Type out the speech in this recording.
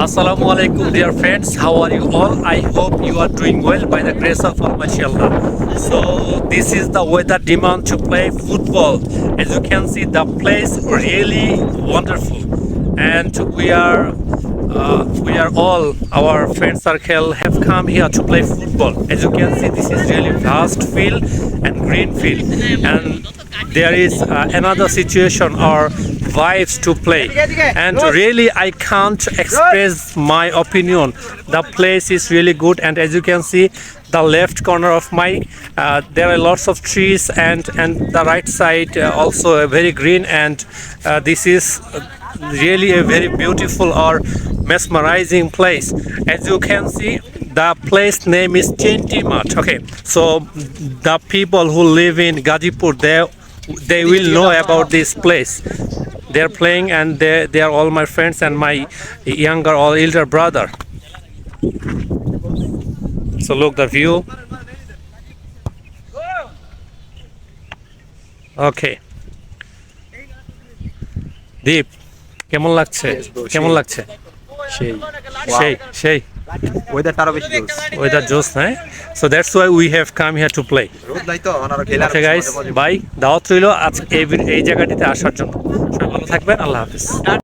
Assalamu alaikum, dear friends. How are you all? I hope you are doing well by the grace of Almighty Allah. So, this is the weather demand to play football. As you can see, the place really wonderful, and we are uh, we are all our friend circle have come here to play football. As you can see, this is really vast field and green field, and there is uh, another situation or vibes to play. And really, I can't express my opinion. The place is really good, and as you can see, the left corner of my uh, there are lots of trees, and and the right side uh, also a very green, and uh, this is really a very beautiful or mesmerizing place. As you can see, the place name is Chintimat. Okay, so the people who live in Gajipur, they they will know about this place. They are playing, and they they are all my friends and my younger or elder brother. So look the view. Okay. দীপ কেমন লাগছে কেমন লাগছে সেই সেই সেই ওয়েদারটা আরও বেশি জোস ওয়েদার জোস হ্যাঁ so that's why we have come here to play রোদ নাই তো ওনারা খেলে ওকে গাইস বাই দাওয়াত রইল আজ এই এই জায়গাটিতে আসার জন্য। সবাই ভালো থাকবেন আল্লাহ হাফিজ।